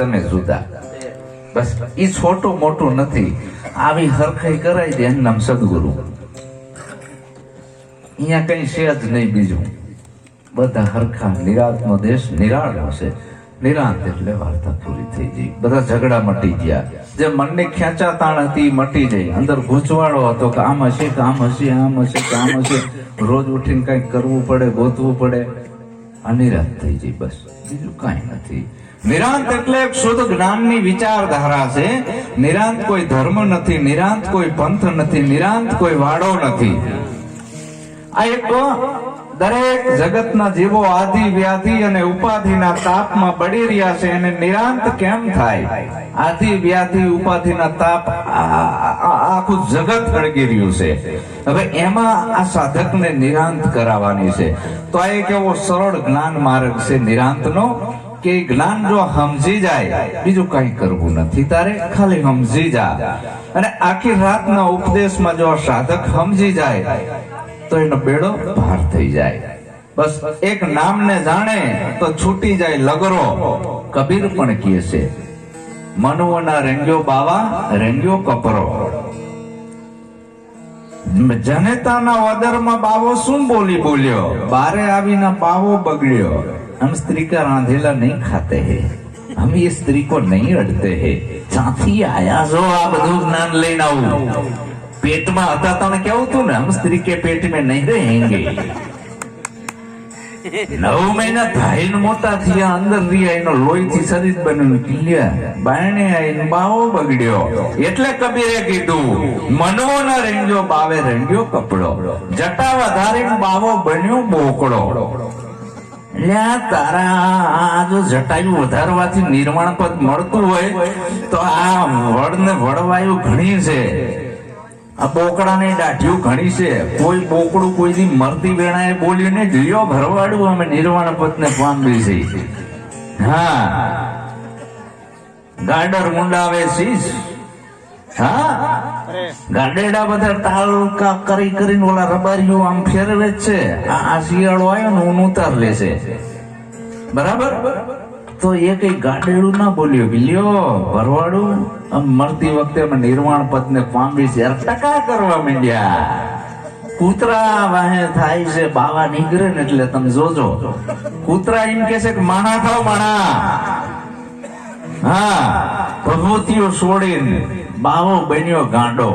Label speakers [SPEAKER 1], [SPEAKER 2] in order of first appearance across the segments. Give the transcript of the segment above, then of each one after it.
[SPEAKER 1] તમે જુદા. બસ એ છોટું મોટું નથી. આવી હરખાઈ કરાય દે એનું નામ સદગુરુ. અહીંયા કઈ છે જ નહીં બીજું. બધા હરખા નિરાતનો દેશ નિરાળ હશે. નિરાંત એટલે વાર્તા પૂરી થઈ ગઈ. બધા ઝઘડા મટી ગયા. જે મનની ખેંચાતાણ હતી મટી ગઈ અંદર ગૂંચવાડો હતો કે આમ હશે આમ હશે આમ હશે આમ હશે. રોજ ઉઠીને કંઈક કરવું પડે, ગોતવું પડે. અનિરાત થઈ ગઈ બસ. બીજું કાંઈ નથી. નિરાંત એટલે શુદ્ધ જ્ઞાનની વિચારધારા છે. નિરાંત કોઈ ધર્મ નથી, નિરાંત કોઈ પંથ નથી, નિરાંત કોઈ વાડો નથી. આ એક દરેક જગતના જીવો આદિ વ્યાધિ અને ઉપાધિના તાપમાં બળી રહ્યા છે એને નિરાંત કેમ થાય? આદિ વ્યાધિ, ઉપાધિના તાપ આખું જગત સળગી રહ્યું છે. હવે એમાં આ સાધકને નિરાંત કરાવવાની છે. તો આ એક એવો સરળ જ્ઞાન માર્ગ છે નિરાંતનો. કે જ્ઞાન જો સમજી જાય બીજું કઈ કરવું નથી તારે ખાલી સમજી જા અને આખી રાતના ઉપદેશમાં જો સાધક સમજી જાય તો એનો બેડો ભાર થઈ જાય બસ એક નામને જાણે તો છૂટી જાય લગરો કબીર પણ કહે છે મનુઓના રેંગ્યો બાવા રેંગ્યો કપરો જનેતાના વદરમાં બાવો શું બોલી બોલ્યો બારે આવીને બાવો બગડ્યો हम स्त्री का रांधेला नहीं खाते हैं हम ये स्त्री को नहीं अडते हैं સાથી આયા છો આ બધું જ્ઞાન લઈને આવું પેટમાં હતા તને કેવું તું ને હમ સ્ત્રી કે પેટ में नहीं रहेंगे નવ મહિના થાય મોટા થયા અંદર રહ્યા એનો લોહીથી શરીર બન્યું કિલ્યા બાયણે આવીને બાવો બગડ્યો એટલે કબીરે કીધું મનવો ન રેંગ્યો બાવે રેંગ્યો કપડો જટા વધારીને બાવો બન્યો બોકડો એટલે આ તારા જો જટાયુ વધારવાથી નિર્માણ મળતું હોય તો આ વડ ને વડવાયું ઘણી છે. આ બોકડાની દાઢીઓ ઘણી છે. કોઈ બોકડું કોઈની મરતી વેણાએ બોલ્યું ને લ્યો ભરવાડું, અમે નિર્વાણ પદ ને પામી છે. હા. ગાડર મુંડાવે શીશ. ગાડેડા બધા તાલ કરી કરીને ઓલા રબારીઓ આમ ફેરવે છે. આ શિયાળો આવ્યો ને હું ઉતાર લેશે બરાબર? તો એ કઈ ગાડેડું ના બોલ્યો. બિલ્યો, ભરવાડું? આમ મળતી વખતે અમે નિર્વાણ પદ ને પામી છે ટકા કરવા માંડ્યા. કૂતરા વાહે થાય છે, બાવા નીકળે ને એટલે તમે જોજો. કૂતરા એમ કે છે કે, માણા થાવ, માણા. હા પ્રભુતિઓ છોડીને બાવો બન્યો ગાંડો.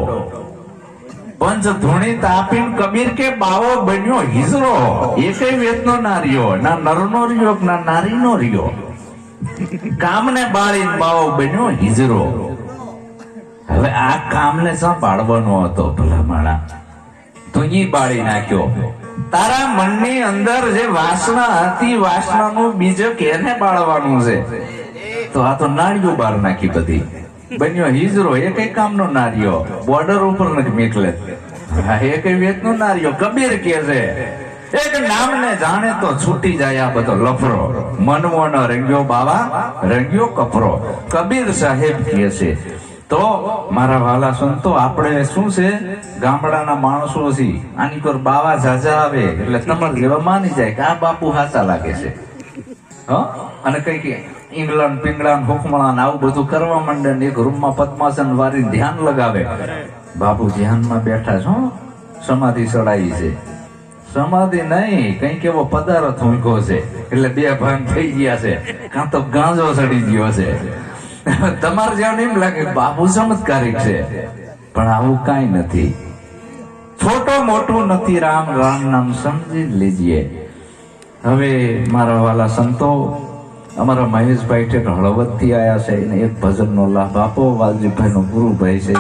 [SPEAKER 1] પંચ ધૂણી તાપીન કબીર કે બાવો બન્યો હિજરો. એકે વેતનો ના રહ્યો, ના નરનો રહ્યો, ના નારીનો રહ્યો. કામને બાળી બાવો બન્યો હિજરો. હવે આ કામને સંભાળવાનો હતો ભલા માણા? તો ઈ બાળી નાખ્યો. તારા મનની અંદર જે વાસના હતી, વાસનાનું બીજું કેને બાળવાનું છે? તો આ તો નાળિયું બાર નાખી બધી. બન્યો હિજરો એ કઈ કામનો નારિયો. બોર્ડર ઉપર નથી મેકલે. એ કઈ વેતનો નારિયો. કબીર કે છે, એક નામને જાણે તો છૂટી જાય આ બધો લફરો. મનમોનો રંગ્યો, બાવા, રંગ્યો કપરો કબીર સાહેબ કે છે, તો મારા વાલા સંતો આપણે શું છે? ગામડાના માણસો છીએ. આની પર બાવા ઝાઝા આવે, એટલે તમારે લેવા માની જાય કે આ બાપુ હાચા લાગે છે. હ? અને કઈ કે ઇંગ્લેન્ડ પિંગળાન, હુકમળાન, આવું બધું કરવા માંડે ને એક રૂમમાં પદ્માસન વારી ધ્યાન લગાવે. બાપુ ધ્યાનમાં બેઠા છો? સમાધિ સડાઈ છે. સમાધિ નહીં, કંઈક એવો પદાર્થ ઊંઘો છે. એટલે બે ભાન થઈ ગયા છે. કાં તો ગાંજો સડી ગયો છે. તમારે જાણ એમ લાગે, બાપુ ચમત્કારિક છે. પણ આવું કાંઈ નથી. છોટો મોટું નથી, રામ રામ નામ સમજી લીજીએ. હવે મારા વાલા સંતો અમારા મહેશભાઈ ઠેઠ હળવદથી આવ્યા છે એને એક ભજનનો લાભ આપો વાલજીભાઈનો ગુરુભાઈ છે.